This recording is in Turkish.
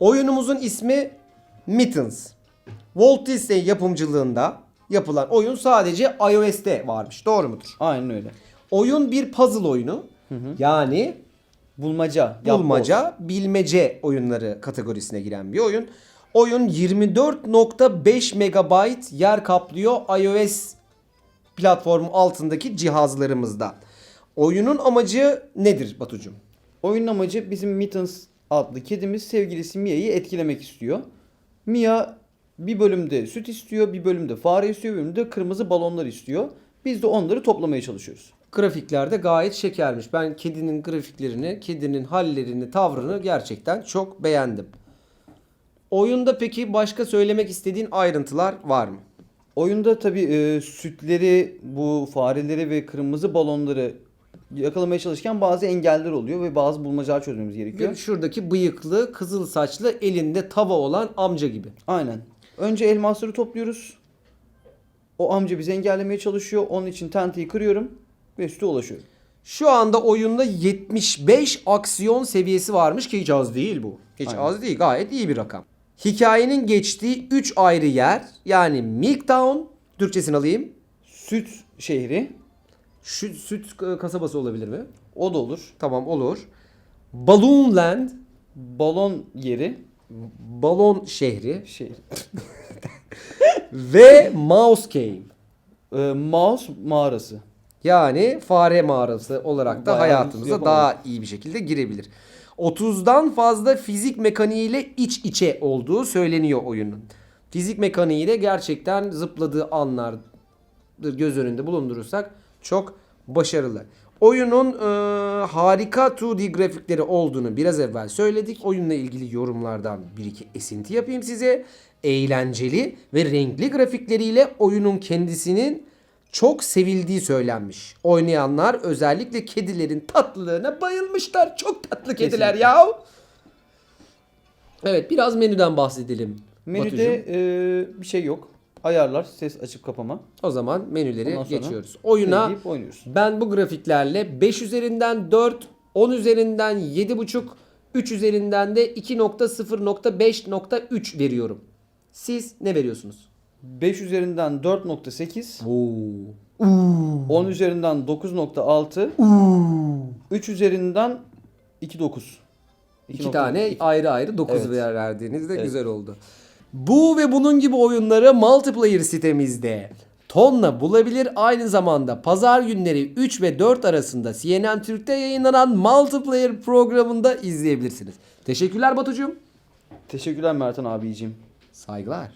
Oyunumuzun ismi Mittens. Walt Disney yapımcılığında yapılan oyun sadece iOS'te varmış. Doğru mudur? Aynen öyle. Oyun bir puzzle oyunu. Yani Bulmaca. bulmaca, bilmece oyunları kategorisine giren bir oyun. Oyun 24.5 MB yer kaplıyor iOS platformu altındaki cihazlarımızda. Oyunun amacı nedir Batucuğum? Oyunun amacı bizim Mittens adlı kedimiz sevgilisi Mia'yı etkilemek istiyor. Mia bir bölümde süt istiyor, bir bölümde fare istiyor, bir bölümde kırmızı balonlar istiyor. Biz de onları toplamaya çalışıyoruz. Grafikler de gayet şekermiş. Ben kedinin grafiklerini, kedinin hallerini, tavrını gerçekten çok beğendim. Oyunda peki başka söylemek istediğin ayrıntılar var mı? Oyunda tabii e, sütleri, bu fareleri ve kırmızı balonları yakalamaya çalışırken bazı engeller oluyor ve bazı bulmacalar çözmemiz gerekiyor. Şuradaki bıyıklı, kızıl saçlı, elinde tava olan amca gibi. Aynen. Önce elmasları topluyoruz. O amca bizi engellemeye çalışıyor. Onun için tenteyi kırıyorum ve süte ulaşıyorum. Şu anda oyunda 75 aksiyon seviyesi varmış ki hiç az değil bu. Hiç Aynen. az değil gayet iyi bir rakam. Hikayenin geçtiği 3 ayrı yer yani Milktown, Türkçesini alayım. Süt şehri. Şu süt e, kasabası olabilir mi? O da olur. Tamam olur. Balloon Land, Balon yeri. balon şehri Şehir. ve Mouse Cave. Ee, Mouse mağarası. Yani fare mağarası olarak da Bayağı hayatımıza daha iyi bir şekilde girebilir. 30'dan fazla fizik mekaniğiyle iç içe olduğu söyleniyor oyunun. Fizik mekaniği de gerçekten zıpladığı anlar göz önünde bulundurursak çok başarılı. Oyunun e, harika 2D grafikleri olduğunu biraz evvel söyledik. Oyunla ilgili yorumlardan bir iki esinti yapayım size. Eğlenceli ve renkli grafikleriyle oyunun kendisinin çok sevildiği söylenmiş. Oynayanlar özellikle kedilerin tatlılığına bayılmışlar. Çok tatlı kediler Kesinlikle. ya. Evet biraz menüden bahsedelim. Menüde Batucuğum. e, bir şey yok. Ayarlar, ses açıp kapama. O zaman menüleri Ondan sonra geçiyoruz. Oyuna oynuyoruz. ben bu grafiklerle 5 üzerinden 4, 10 üzerinden 7.5, 3 üzerinden de 2.0.5.3 veriyorum. Siz ne veriyorsunuz? 5 üzerinden 4.8, Oo. 10 üzerinden 9.6, 3 üzerinden 2.9. İki tane ayrı ayrı 9 Evet. ver verdiğinizde Evet. güzel oldu. Bu ve bunun gibi oyunları multiplayer sitemizde tonla bulabilir. Aynı zamanda pazar günleri 3 ve 4 arasında CNN Türk'te yayınlanan multiplayer programında izleyebilirsiniz. Teşekkürler Batucuğum. Teşekkürler Mertan abiciğim. Saygılar.